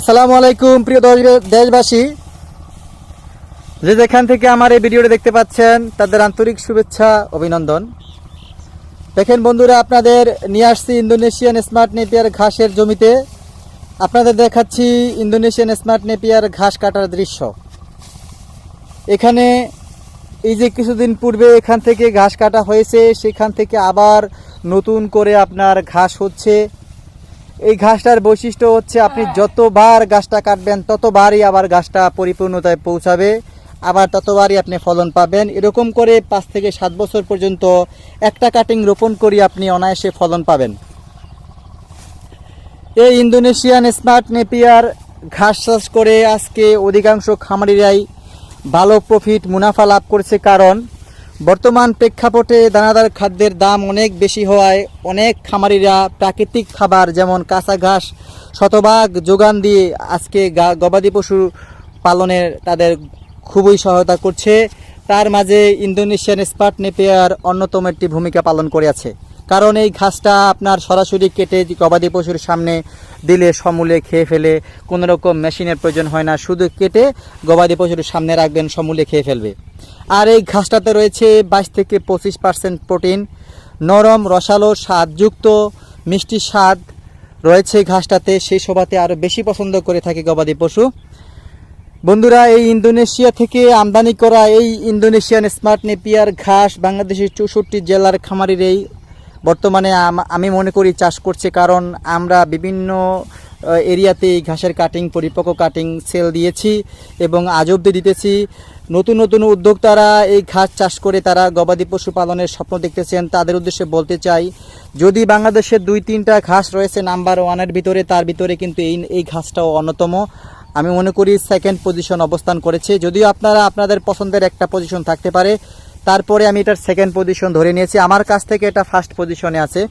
আসসালামু আলাইকুম, প্রিয় দশ- দেশবাসী। যে যেখান থেকে আমার এই ভিডিওটা দেখতে পাচ্ছেন, তাদের আন্তরিক শুভেচ্ছা, অভিনন্দন। দেখেন বন্ধুরা, আপনাদের নিয়ে আসছি ইন্দোনেশিয়ান স্মার্ট নেপিয়ার ঘাসের জমিতে। আপনাদের দেখাচ্ছি ইন্দোনেশিয়ান স্মার্ট নেপিয়ার ঘাস কাটার দৃশ্য। এখানে এই যে কিছুদিন পূর্বে এখান থেকে ঘাস কাটা হয়েছে, সেখান থেকে আবার নতুন করে আপনার ঘাস হচ্ছে। এই ঘাসটার বৈশিষ্ট্য হচ্ছে আপনি যতবার গাছটা কাটবেন ততবারই আবার গাছটা পরিপূর্ণতায় পৌঁছাবে। আবার ততবারই আপনি ফলন পাবেন। এরকম করে পাঁচ থেকে সাত বছর পর্যন্ত একটা কাটিং রোপণ করি আপনি অনায়াসে ফলন পাবেন। এই ইন্দোনেশিয়ান স্মার্ট নেপিয়ার ঘাস চাষ করে আজকে অধিকাংশ খামারিরাই ভালো প্রফিট মুনাফা লাভ করছে। কারণ বর্তমান প্রেক্ষাপটে দানাদার খাদ্যের দাম অনেক বেশি হওয়ায় অনেক খামারিরা প্রাকৃতিক খাবার যেমন কাঁচা ঘাস, শতভাগ যোগান দিয়ে আজকে গবাদি পশু পালনের তাদের খুবই সহায়তা করছে। তার মাঝে ইন্দোনেশিয়ান স্পার্ট নেপিয়ার অন্যতম একটি ভূমিকা পালন করে আছে। কারণ এই ঘাসটা আপনার সরাসরি কেটে গবাদি পশুর সামনে দিলে সমূলে খেয়ে ফেলে, কোনো রকম মেশিনের প্রয়োজন হয় না, শুধু কেটে গবাদি পশুর সামনে রাখবেন, সমূলে খেয়ে ফেলবে। আর এই ঘাসটাতে রয়েছে বাইশ থেকে পঁচিশ পার্সেন্ট প্রোটিন, নরম রসালো স্বাদযুক্ত মিষ্টি স্বাদ রয়েছে ঘাসটাতে, সেই সবাতে আরও বেশি পছন্দ করে থাকে গবাদি পশু। বন্ধুরা, এই ইন্দোনেশিয়া থেকে আমদানি করা এই ইন্দোনেশিয়ান স্মার্ট নেপিয়ার ঘাস বাংলাদেশের চৌষট্টি জেলার খামারির এই বর্তমানে আমি মনে করি চাষ করছে কারণ আমরা বিভিন্ন এরিয়াতে এই ঘাসের কাটিং পরিপক্ক কাটিং সেল দিয়েছি এবং আজ অব্দি দিতেছি। নতুন নতুন উদ্যোক্তারা এই ঘাস চাষ করে তারা গবাদি পশু পালনের স্বপ্ন দেখতেছেন। তাদের উদ্দেশ্যে বলতে চাই, যদি বাংলাদেশের দুই, তিনটা ঘাস রয়েছে নাম্বার ওয়ানের ভিতরে, তার ভিতরে কিন্তু এই এই ঘাসটাও অন্যতম। আমি মনে করি সেকেন্ড পজিশন অবস্থান করেছে। যদিও আপনারা, আপনাদের পছন্দের একটা পজিশন থাকতে পারে তারপরে আমি এটার সেকেন্ড পজিশন ধরে নিয়েছি। আমার কাছ থেকে এটা ফার্স্ট পজিশনে আছে।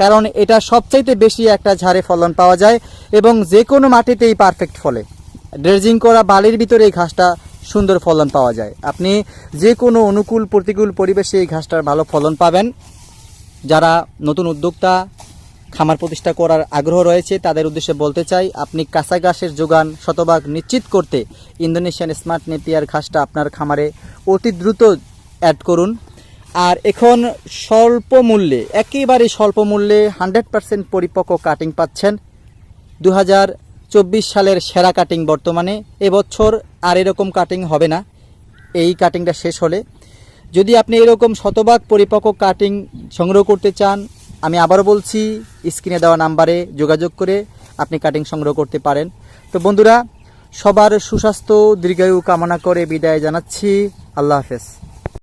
কারণ এটা সবচাইতে বেশি একটা ঝাড়ে ফলন পাওয়া যায় এবং যে কোনো মাটিতেই পারফেক্ট ফলে। ড্রেজিং করা বালির ভিতরে এই ঘাসটা সুন্দর ফলন পাওয়া যায়। আপনি যে কোনো অনুকূল প্রতিকূল পরিবেশে এই ঘাসটার ভালো ফলন পাবেন। যারা নতুন উদ্যোক্তা, খামার প্রতিষ্ঠা করার আগ্রহ রয়েছে, তাদের উদ্দেশ্যে বলতে চাই, আপনি কাঁচা ঘাসের যোগান শতভাগ নিশ্চিত করতে ইন্দোনেশিয়ান স্মার্ট নেপিয়ার ঘাসটা আপনার খামারে অতি দ্রুত অ্যাড করুন। আর এখন স্বল্প মূল্যে, একেবারে স্বল্প মূল্যে হান্ড্রেড পার্সেন্ট পরিপক্ক কাটিং পাচ্ছেন দু সালের সেরা কাটিং বর্তমানে। এবছর আর এরকম কাটিং হবে না। এই কাটিংটা শেষ হলে। যদি আপনি এরকম শতভাগ পরিপক্ক কাটিং সংগ্রহ করতে চান, আমি আবারও বলছি স্ক্রিনে দেওয়া নাম্বারে যোগাযোগ করে আপনি কাটিং সংগ্রহ করতে পারেন। তো বন্ধুরা, সবার সুস্বাস্থ্য, দীর্ঘায়ু কামনা করে বিদায় জানাচ্ছি। আল্লাহ হাফেজ।